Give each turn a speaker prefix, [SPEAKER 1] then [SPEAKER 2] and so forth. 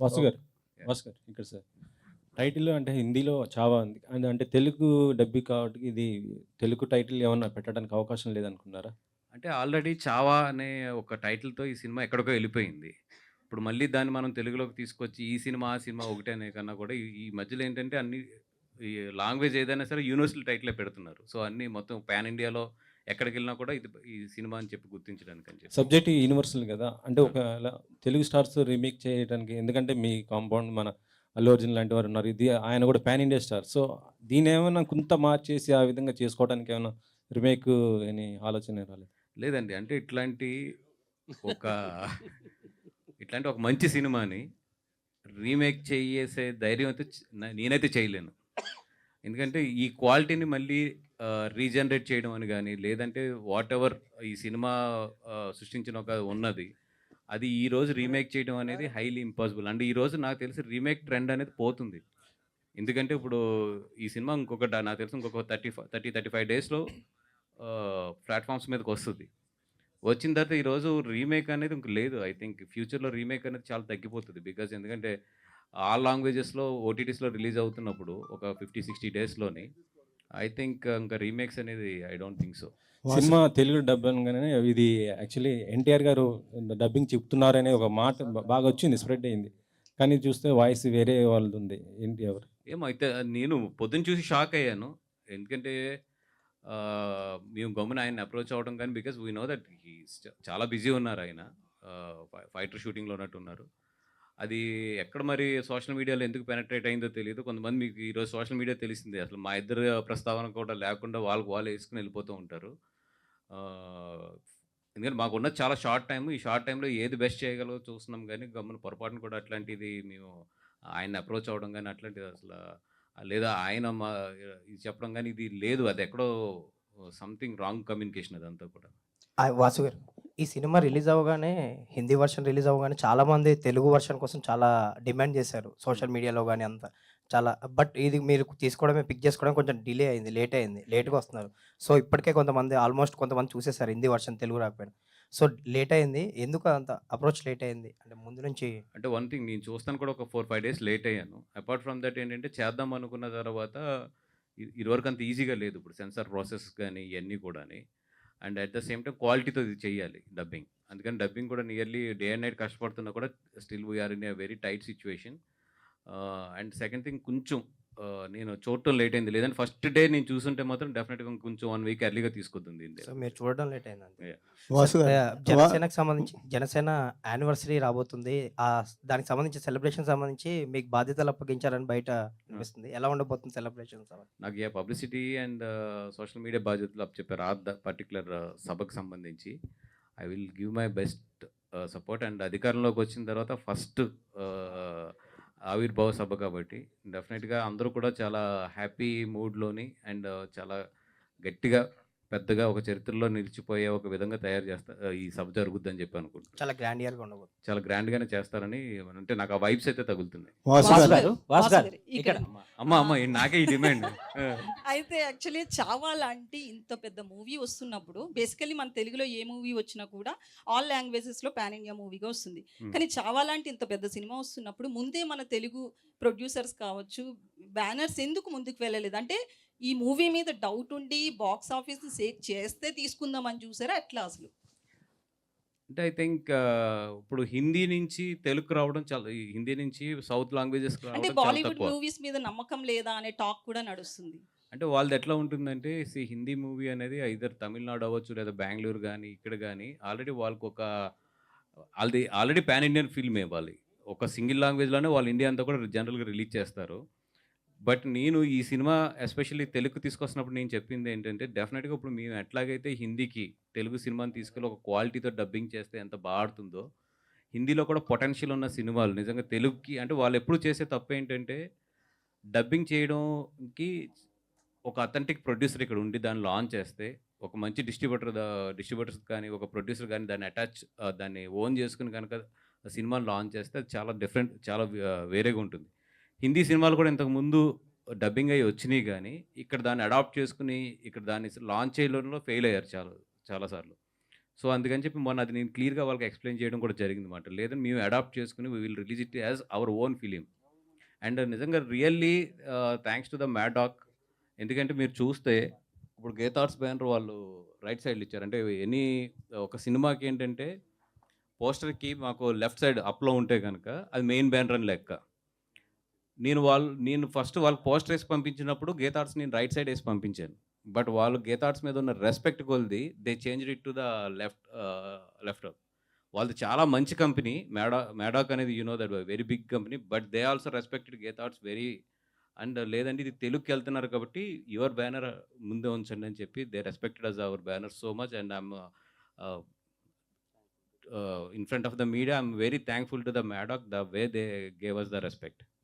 [SPEAKER 1] వాసు గారు వాసు గారు ఇక్కడ సార్. టైటిల్ అంటే హిందీలో చావా ఉంది. అండ్ అంటే తెలుగు డబ్బి కాబట్టి ఇది తెలుగు టైటిల్ ఏమన్నా పెట్టడానికి అవకాశం లేదనుకున్నారా?
[SPEAKER 2] అంటే ఆల్రెడీ చావా అనే ఒక టైటిల్తో ఈ సినిమా ఎక్కడికో వెళ్ళిపోయింది. ఇప్పుడు మళ్ళీ దాన్ని మనం తెలుగులోకి తీసుకొచ్చి ఈ సినిమా ఆ సినిమా ఒకటే అనే కన్నా కూడా ఈ- ఈ మధ్యలో ఏంటంటే అన్ని ఈ లాంగ్వేజ్ ఏదైనా సరే యూనివర్సల్ టైటిలే పెడుతున్నారు. సో అన్ని మొత్తం పాన్ ఇండియాలో ఎక్కడికి వెళ్ళినా కూడా ఇది ఈ సినిమా అని చెప్పి గుర్తించడానికి అని చెప్పి.
[SPEAKER 1] సబ్జెక్ట్ యూనివర్సల్ కదా. అంటే ఒక తెలుగు స్టార్స్ రీమేక్ చేయడానికి ఎందుకంటే మీ కాంపౌండ్ మన అల్లు అర్జున్ లాంటి వారు ఉన్నారు. ఇది ఆయన కూడా పాన్ ఇండియా స్టార్. సో దీని ఏమైనా కొంత మార్చేసి ఆ విధంగా చేసుకోవడానికి ఏమైనా రిమేక్ అని ఆలోచన రాలేదు?
[SPEAKER 2] లేదండి. అంటే ఇట్లాంటి ఒక ఇట్లాంటి ఒక మంచి సినిమాని రీమేక్ చేసే ధైర్యం అయితే నేనైతే చేయలేను. ఎందుకంటే ఈ క్వాలిటీని మళ్ళీ రీజనరేట్ చేయడం అని కానీ లేదంటే వాట్ ఎవర్ ఈ సినిమా సృష్టించిన ఒక ఉన్నది అది ఈ రోజు రీమేక్ చేయడం అనేది హైలీ ఇంపాసిబుల్. అంటే ఈ రోజు నాకు తెలిసి రీమేక్ ట్రెండ్ అనేది పోతుంది. ఎందుకంటే ఇప్పుడు ఈ సినిమా ఇంకొక నాకు తెలిసి ఇంకొక థర్టీ థర్టీ థర్టీ ఫైవ్ డేస్లో ప్లాట్ఫామ్స్ మీదకి వస్తుంది. వచ్చిన తర్వాత ఈరోజు రీమేక్ అనేది ఇంక లేదు. ఐ థింక్ ఫ్యూచర్లో రీమేక్ అనేది చాలా తగ్గిపోతుంది. బికాజ్ ఎందుకంటే ఆల్ లాంగ్వేజెస్లో ఓటీటీస్లో రిలీజ్ అవుతున్నప్పుడు ఒక ఫిఫ్టీ సిక్స్టీ డేస్లోని ఐ థింక్ ఇంకా రీమేక్స్ అనేది I don't think so.
[SPEAKER 1] Cinema Telugu dub అనగానే ఇది యాక్చువల్లీ ఎన్టీఆర్ గారు డబ్బింగ్ చెప్తున్నారనే ఒక మాట బాగా వచ్చింది స్ప్రెడ్ అయింది. కానీ చూస్తే వాయిస్ వేరే వాళ్ళది ఉంది ఏంటి ఎవరు
[SPEAKER 2] ఏమో అయితే నేను పొద్దున్న చూసి షాక్ అయ్యాను. ఎందుకంటే మేము గమ్మున ఆయన అప్రోచ్ అవ్వడం కానీ బికాస్ వీ నో దట్ చాలా బిజీ ఉన్నారు ఆయన. ఫైటర్ షూటింగ్లో ఉన్నట్టు ఉన్నారు. అది ఎక్కడ మరి సోషల్ మీడియాలో ఎందుకు పెనట్రేట్ అయిందో తెలియదు కొంతమంది మీకు ఈరోజు సోషల్ మీడియా తెలిసిందే. అసలు మా ఇద్దరు ప్రస్తావన కూడా లేకుండా వాళ్ళకి వాళ్ళు వేసుకుని వెళ్ళిపోతూ ఉంటారు. ఎందుకంటే మాకున్న చాలా షార్ట్ టైం ఈ షార్ట్ టైంలో ఏది బెస్ట్ చేయగలదో చూస్తున్నాం కానీ గమ్మున పొరపాటున కూడా అట్లాంటిది మేము ఆయన అప్రోచ్ అవ్వడం కానీ అట్లాంటిది అసలు లేదా ఆయన మా ఇది చెప్పడం కానీ ఇది లేదు. అది ఎక్కడో సంథింగ్ రాంగ్ కమ్యూనికేషన్ అదంతా కూడా.
[SPEAKER 3] వాసు గారు. ఈ సినిమా రిలీజ్ అవ్వగానే హిందీ వర్షన్ రిలీజ్ అవ్వగానే చాలా మంది తెలుగు వర్షన్ కోసం చాలా డిమాండ్ చేశారు. సోషల్ మీడియాలో కానీ అంతా చాలా బట్ ఇది మీరు తీసుకోవడమే పిక్ చేసుకోవడం కొంచెం డిలే అయింది లేట్ అయింది లేట్గా వస్తున్నారు. సో ఇప్పటికే కొంతమంది ఆల్మోస్ట్ కొంతమంది చూసేసారు హిందీ వర్షన్ తెలుగు రాకపోయినా. సో లేట్ అయింది. ఎందుకు అంత అప్రోచ్ లేట్ అయింది? అంటే ముందు నుంచి
[SPEAKER 2] అంటే వన్ థింగ్ నేను చూస్తాను కూడా ఒక ఫోర్ ఫైవ్ డేస్ లేట్ అయ్యాను. అపార్ట్ ఫ్రమ్ దట్ ఏంటంటే చేద్దాం అనుకున్న తర్వాత ఇదివరకు అంత ఈజీగా లేదు ఇప్పుడు సెన్సార్ ప్రాసెస్ కానీ ఇవన్నీ కూడా and at the same time క్వాలిటీతో ఇది చేయాలి డబ్బింగ్. అందుకని డబ్బింగ్ కూడా నియర్లీ డే అండ్ నైట్ కష్టపడుతున్నా కూడా still we are in a very tight situation. And second thing కొంచెం నేను చూడటం లేట్ అయింది. లేదంటే ఫస్ట్ డే నేను చూసుంటే మాత్రం డెఫినెట్గా కొంచెం వన్ వీక్ ఎర్లీగా తీసుకొద్ది
[SPEAKER 3] సో మీరు చూడడం లేట్ అయింది అంతే
[SPEAKER 4] వాసు గారు
[SPEAKER 3] ఆ, జనసేనకు సంబంధించి జనసేన యానివర్సరీ రాబోతుంది. ఆ దానికి సంబంధించి సెలబ్రేషన్ సంబంధించి మీకు బాధ్యతలు అప్పగించారని బయట అనిపిస్తుంది. ఎలా ఉండబోతుంది సెలబ్రేషన్
[SPEAKER 2] నాకు a publicity and social media బాధ్యతలు అప్ చెప్పారు ఆ పర్టికులర్ సభకు సంబంధించి. I will give my best support and అధికారంలోకి వచ్చిన తర్వాత ఫస్ట్ ఆవిర్భావ సభ కాబట్టి డెఫినెట్గా అందరూ కూడా చాలా హ్యాపీ మూడ్లోని అండ్ చాలా గట్టిగా పెద్దగా ఒక చరిత్రలో నిలిచిపోయే ఒక విధంగా తయారు చేస్తా ఈ సభ జరుగుద్దని చెప్పి అనుకుంటున్నాను
[SPEAKER 3] చాలా గ్రాండ్ ఇయర్గా ఉండబోతుంది
[SPEAKER 2] చాలా గ్రాండ్గానే చేస్తారని అంటే నాకు ఆ వైబ్స్ అయితే తగులుతున్నాయి.
[SPEAKER 5] ఇక్కడ.
[SPEAKER 2] అమ్మ అమ్మ నాకే ఈ డిమాండ్.
[SPEAKER 5] అయితే యాక్చువల్లీ చావా లాంటి ఇంత పెద్ద మూవీ వస్తున్నప్పుడు బేసికలీ మన తెలుగులో ఏ మూవీ వచ్చినా కూడా ఆల్ లాంగ్వేజెస్లో పాన్ ఇండియా మూవీగా వస్తుంది. కానీ చావా లాంటి ఇంత పెద్ద సినిమా వస్తున్నప్పుడు ముందే మన తెలుగు ప్రొడ్యూసర్స్ కావచ్చు బ్యానర్స్ ఎందుకు ముందుకు వెళ్ళలేదు? అంటే ఈ మూవీ మీద డౌట్ ఉండి బాక్స్ ఆఫీస్ సేక్ చేస్తే తీసుకుందామని చూసారా అట్లా అసలు?
[SPEAKER 2] అంటే ఐ థింక్ ఇప్పుడు హిందీ నుంచి తెలుగు రావడం చాలా హిందీ నుంచి సౌత్ లాంగ్వేజెస్
[SPEAKER 5] అంటే బాలీవుడ్ మూవీస్ మీద నమ్మకం లేదా అనే టాక్ కూడా నడుస్తుంది.
[SPEAKER 2] అంటే వాళ్ళది ఎట్లా ఉంటుందంటే సి హిందీ మూవీ అనేది ఐదర్ తమిళనాడు అవ్వచ్చు లేదా బెంగళూరు కానీ ఇక్కడ కానీ ఆల్రెడీ వాళ్ళకి ఒక వాళ్ళది ఆల్రెడీ పాన్ ఇండియన్ ఫిల్మే వాళ్ళు ఒక సింగిల్ లాంగ్వేజ్లోనే వాళ్ళు ఇండియా అంతా కూడా జనరల్గా రిలీజ్ చేస్తారు. బట్ నేను ఈ సినిమా ఎస్పెషల్లీ తెలుగు తీసుకొస్తున్నప్పుడు నేను చెప్పింది ఏంటంటే డెఫినెట్గా ఇప్పుడు మేము ఎట్లాగైతే హిందీకి తెలుగు సినిమాని తీసుకెళ్ళి ఒక క్వాలిటీతో డబ్బింగ్ చేస్తే ఎంత బాగా హిందీలో కూడా పొటెన్షియల్ ఉన్న సినిమాలు నిజంగా తెలుగుకి అంటే వాళ్ళు ఎప్పుడు చేసే తప్పు ఏంటంటే డబ్బింగ్ చేయడంకి ఒక అథెంటిక్ ప్రొడ్యూసర్ ఇక్కడ ఉండి దాన్ని లాంచ్ చేస్తే ఒక మంచి డిస్ట్రిబ్యూటర్ డిస్ట్రిబ్యూటర్స్ కానీ ఒక ప్రొడ్యూసర్ కానీ దాన్ని అటాచ్ దాన్ని ఓన్ చేసుకుని కనుక సినిమాని లాంచ్ చేస్తే అది చాలా డిఫరెంట్ చాలా వేరేగా ఉంటుంది. హిందీ సినిమాలు కూడా ఇంతకు ముందు డబ్బింగ్ అయ్యి వచ్చినాయి కానీ ఇక్కడ దాన్ని అడాప్ట్ చేసుకుని ఇక్కడ దాన్ని లాంచ్ చేయడంలో ఫెయిల్ అయ్యారు చాలా చాలాసార్లు సో అందుకని చెప్పి మొన్న అది నేను క్లియర్గా వాళ్ళకి ఎక్స్ప్లెయిన్ చేయడం కూడా జరిగింది అనమాట లేదని మేము అడాప్ట్ చేసుకుని we will release it as our own film and నిజంగా really thanks to the Maddock ఎందుకంటే మీరు చూస్తే ఇప్పుడు గీతార్ట్స్ బ్యానర్ వాళ్ళు రైట్ సైడ్లు ఇచ్చారు. అంటే ఎనీ ఒక సినిమాకి ఏంటంటే పోస్టర్కి మాకు లెఫ్ట్ సైడ్ అప్లో ఉంటే కనుక అది మెయిన్ బ్యానర్ అని లెక్క. నేను వాళ్ళు నేను ఫస్ట్ వాళ్ళకి పోస్టర్ వేసి పంపించినప్పుడు గీతార్ట్స్ నేను రైట్ సైడ్ వేసి పంపించాను. బట్ వాళ్ళు గీతార్ట్స్ మీద ఉన్న రెస్పెక్ట్ కొలిది they change it to the left left వాళ్ళది చాలా మంచి కంపెనీ మేడా మేడాక్ అనేది you know that very big company but they also respected Geetha Arts very and లేదంటే ఇది తెలుగుకి వెళ్తున్నారు కాబట్టి యువర్ బ్యానర్ ముందే ఉంచండి అని చెప్పి they respected us our banner so much and I'm in front of the media I'm very thankful to the Maddock the way they gave us the respect